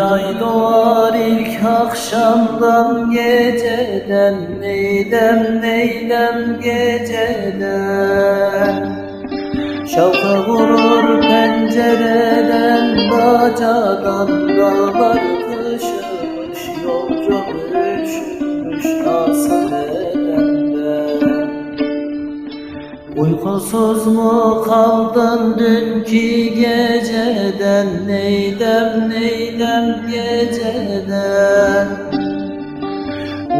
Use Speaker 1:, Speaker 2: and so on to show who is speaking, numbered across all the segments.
Speaker 1: Ay doğar ilk akşamdan geceden Neydem neydem geceden. Şavka vurur pencereden Bacadan dağlar kışmış Yolcu üşümüş Uykusuz mu kaldın dünkü geceden? Neydem neydem geceden?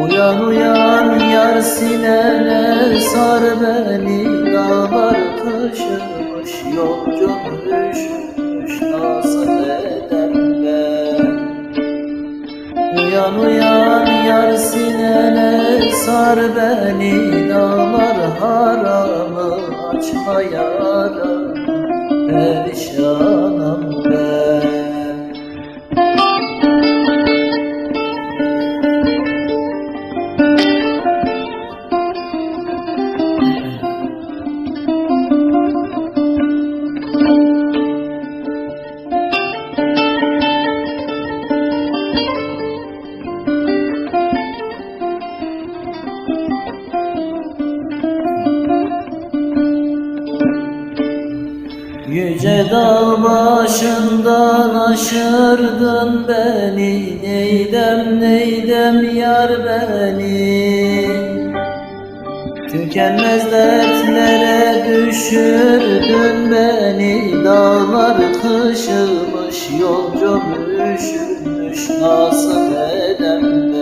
Speaker 1: Uyan uyan yar sinene sar beni. Dağlar kışmış yolcum üşümüş Nasıl edem ben Uyan uyan yar sinene sar beni. Dağlar haramı açma Perişanım Yüce başından aşırdın beni. Neydem neydem yar beni? Tükenmez dertlere düşürdün beni. Dağlar kışılmış yolcum üşümüş Nasıl edem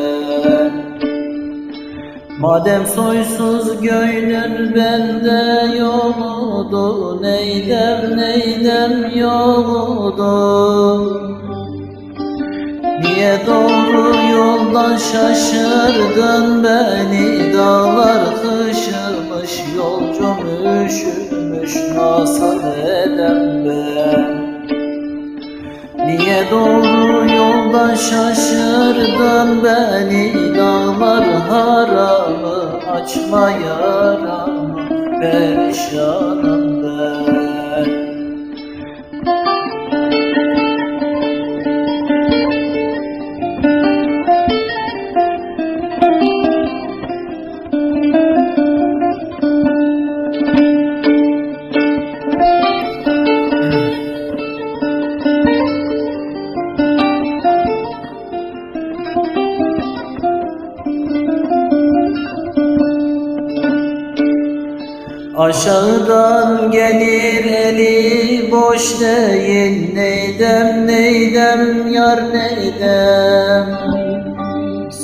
Speaker 1: Madem soysuz gönlün bende yoludu Neydem neydem yoludu? Niye doğru yoldan şaşırdın beni? Dağlar kışılmış yolcum üşümüş Nasıl edem ben? Niye doğru yoldan şaşırdın beni Dağlar haramı açma yaramı Perişanım ben Aşağıdan gelir eli boş değil. Neydem neydem yar neydem?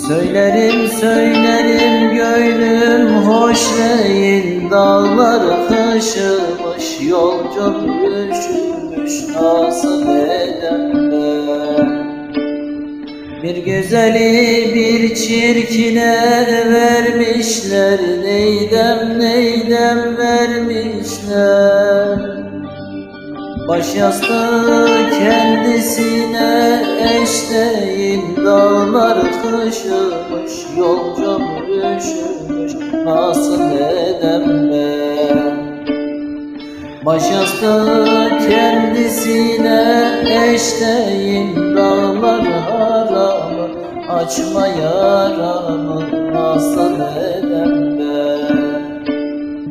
Speaker 1: Söylerim söylerim gönlüm hoş değil. Dağlar kışılmış yolcum üşümüş Nasıl edem bir güzeli bir çirkine vermişler. Neydem neydem vermişler? Baş yastığı kendisine eş değil Dağlar kışılmış yolcum üşümüş Nasıl edem ben? Baş yastığı kendisine eş değil Dağlar açma yaramı Nasıl edem ben